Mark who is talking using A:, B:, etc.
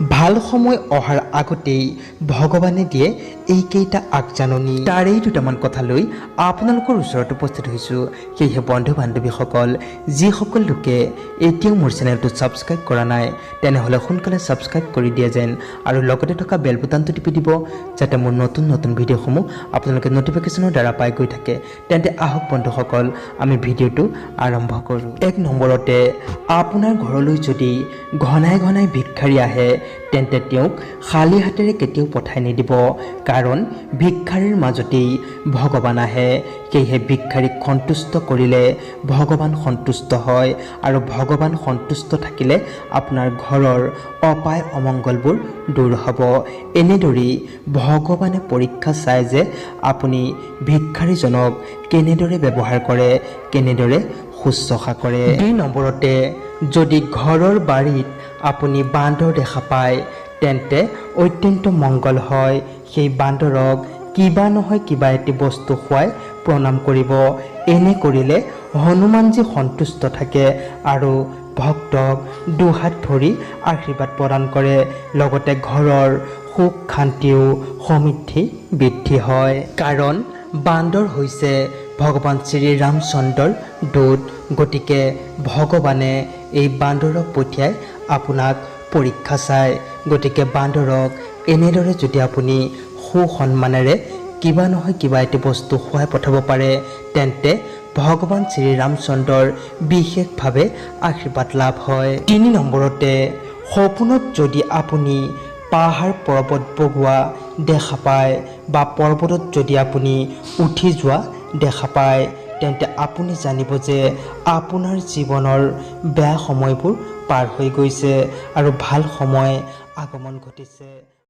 A: ভাল সময় অহাৰ আগতেই ভগৱানে দিয়ে এইকেইটা আগজাননী। তাৰেই দুটামান কথা লৈ আপোনালোকৰ ওচৰত উপস্থিত হৈছোঁ। সেয়েহে বন্ধু বান্ধৱীসকল যিসকল লোকে এতিয়াও মোৰ চেনেলটো ছাবস্ক্ৰাইব কৰা নাই তেনেহ'লে সোনকালে ছাবস্ক্ৰাইব কৰি দিয়ে যেন আৰু লগতে থকা বেল বুটানটো টিপি দিব যাতে মোৰ নতুন নতুন ভিডিঅ'সমূহ আপোনালোকে ন'টিফিকেশ্যনৰ দ্বাৰা পাই গৈ থাকে। তেন্তে আহক বন্ধুসকল আমি ভিডিঅ'টো আৰম্ভ কৰোঁ। এক নম্বৰতে আপোনাৰ ঘৰলৈ যদি ঘনাই ঘনাই ভিক্ষাৰী আহে তেন্তে তেওঁক খালী হাতেৰে কেতিয়াও পঠাই নিদিব কাৰণ ভিক্ষাৰীৰ মাজতেই ভগৱান আহে। সেয়েহে ভিক্ষাৰীক সন্তুষ্ট কৰিলে ভগৱান সন্তুষ্ট হয় আৰু ভগৱান সন্তুষ্ট থাকিলে আপোনাৰ ঘৰৰ অপায় অমংগলবোৰ দূৰ হ'ব। এনেদৰেই ভগৱানে পৰীক্ষা চায় যে আপুনি ভিক্ষাৰীজনক কেনেদৰে ব্যৱহাৰ কৰে কেনেদৰে শুশ্ৰূষা কৰে দুই নম্বৰতে যদি ঘৰৰ বাৰীত আপুনি বান্দৰ দেখা পায় তেন্তে অত্যন্ত মংগল হয়। সেই বান্দৰক কিবা নহয় কিবা এটি বস্তু খুৱাই প্ৰণাম কৰিব। এনে কৰিলে হনুমানজী সন্তুষ্ট থাকে আৰু ভক্তক দুহাত ধৰি আশীৰ্বাদ প্ৰদান কৰে। লগতে ঘৰৰ সুখ শান্তিও সমৃদ্ধি বৃদ্ধি হয়। কাৰণ বান্দৰ হৈছে ভগৱান শ্ৰীৰামচন্দ্ৰৰ দূত। গতিকে ভগৱানে এই বান্দৰক পঠিয়াই আপোনাক পৰীক্ষা চায়। গতিকে বান্দৰক এনেদৰে যদি আপুনি সুসন্মানেৰে কিবা নহয় কিবা এটি বস্তু খুৱাই পঠাব পাৰে তেন্তে ভগৱান শ্ৰীৰামচন্দ্ৰৰ বিশেষভাৱে আশীৰ্বাদ লাভ হয়। তিনি নম্বৰতে সপোনত যদি আপুনি পাহাৰ পৰ্বত বগোৱা দেখা পায় বা পৰ্বতত যদি আপুনি উঠি যোৱা দেখা পায়। তেন্তে আপুনি জানিব যে আপোনাৰ জীৱনৰ বেয়া সময়বোৰ পাৰ হৈ গৈছে আৰু ভাল সময় আগমন ঘটিছে।